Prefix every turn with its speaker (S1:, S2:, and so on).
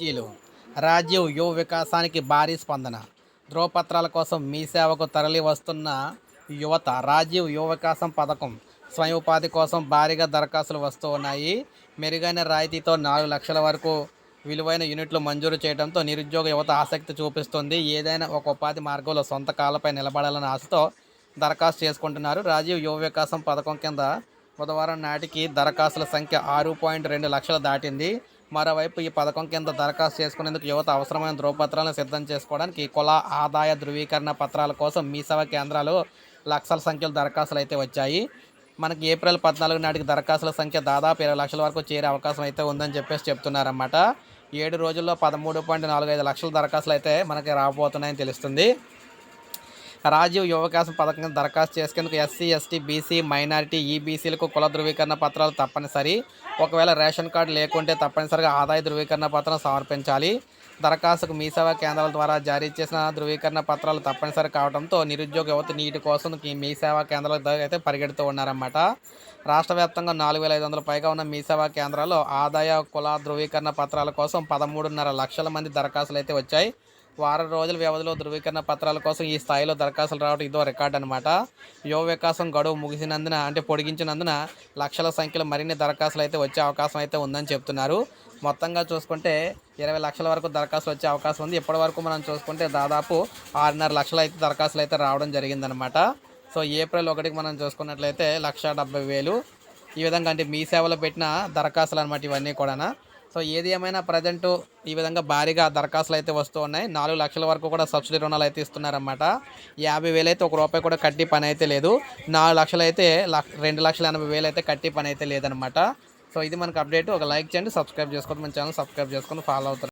S1: జీలు రాజీవ్ యువ వికాసానికి భారీ స్పందన. ధ్రువపత్రాల కోసం మీ సేవకు తరలి వస్తున్న యువత రాజీవ్ యువ వికాసం పథకం స్వయం ఉపాధి కోసం భారీగా దరఖాస్తులు వస్తూ ఉన్నాయి. మెరుగైన రాయితీతో నాలుగు లక్షల వరకు విలువైన యూనిట్లు మంజూరు చేయడంతో నిరుద్యోగ యువత ఆసక్తి చూపిస్తుంది. ఏదైనా ఒక ఉపాధి మార్గంలో సొంత కాళ్ళపై నిలబడాలన్న ఆశతో దరఖాస్తు చేసుకుంటున్నారు. రాజీవ్ యువ వికాసం పథకం కింద బుధవారం నాటికి దరఖాస్తుల సంఖ్య ఆరు పాయింట్ రెండు లక్షలు దాటింది. మరోవైపు ఈ పథకం కింద దరఖాస్తు చేసుకునేందుకు యువత అవసరమైన ధృవపత్రాలను సిద్ధం చేసుకోవడానికి కుల ఆదాయ ధృవీకరణ పత్రాల కోసం మీ సేవా కేంద్రాలు లక్షల సంఖ్యలో దరఖాస్తులు అయితే వచ్చాయి. మనకి ఏప్రిల్ పద్నాలుగు నాటికి దరఖాస్తుల సంఖ్య దాదాపు ఇరవై లక్షల వరకు చేరే అవకాశం అయితే ఉందని చెప్పేసి చెప్తున్నారన్నమాట. ఏడు రోజుల్లో పదమూడు పాయింట్ నాలుగు ఐదు లక్షల దరఖాస్తులు అయితే మనకి రాబోతున్నాయని తెలుస్తుంది. రాజీవ్ యువకాశం పథకం కింద దరఖాస్తు చేసుకునేందుకు ఎస్సీ ఎస్టీ బీసీ మైనారిటీ ఈబీసీలకు కుల ధృవీకరణ పత్రాలు తప్పనిసరి. ఒకవేళ రేషన్ కార్డు లేకుంటే తప్పనిసరిగా ఆదాయ ధృవీకరణ పత్రం సమర్పించాలి. దరఖాస్తుకు మీ సేవా కేంద్రాల ద్వారా జారీ చేసిన ధృవీకరణ పత్రాలు తప్పనిసరి కావడంతో నిరుద్యోగ యువత నీటి కోసం మీ సేవా కేంద్రాల దగ్గర అయితే పరిగెడుతూ ఉన్నారన్నమాట. రాష్ట్ర వ్యాప్తంగా నాలుగు వేల ఐదు వందల పైగా ఉన్న మీ సేవా కేంద్రాల్లో ఆదాయ కుల ధృవీకరణ పత్రాల కోసం పదమూడున్నర లక్షల మంది దరఖాస్తులు అయితే వచ్చాయి. వారం రోజుల వ్యవధిలో ధృవీకరణ పత్రాల కోసం ఈ స్థాయిలో దరఖాస్తులు రావడం ఇదో రికార్డ్ అనమాట యువ వికాసం గడువు ముగిసినందున అంటే పొడిగించినందున లక్షల సంఖ్యలో మరిన్ని దరఖాస్తులు అయితే వచ్చే అవకాశం అయితే ఉందని చెప్తున్నారు. మొత్తంగా చూసుకుంటే ఇరవై లక్షల వరకు దరఖాస్తులు వచ్చే అవకాశం ఉంది. ఇప్పటి వరకు మనం చూసుకుంటే దాదాపు ఆరున్నర లక్షలు అయితే దరఖాస్తులు అయితే రావడం జరిగిందనమాట సో ఏప్రిల్ ఒకటికి మనం చూసుకున్నట్లయితే లక్ష డెబ్బై వేలు. ఈ విధంగా అంటే మీ సేవలో పెట్టిన దరఖాస్తులు అనమాట ఇవన్నీ కూడా సో ఏది ఏమైనా ప్రజెంట్ ఈ విధంగా భారీగా దరఖాస్తులు అయితే వస్తూ ఉన్నాయి. నాలుగు లక్షల వరకు కూడా సబ్సిడీ రుణాలు అయితే ఇస్తున్నారన్నమాట. యాభై వేలు అయితే ఒక రూపాయి కూడా కట్టి పని అయితే లేదు. నాలుగు లక్షలు అయితే లక్ష రెండు లక్షల ఎనభై వేలు అయితే కట్టి పని అయితే లేదనమాట సో ఇది మనకు అప్డేట్ ఒక లైక్ చేయండి సబ్స్క్రైబ్ చేసుకోండి. మన ఛానల్ సబ్స్క్రైబ్ చేసుకొని ఫాలో అవుతారు.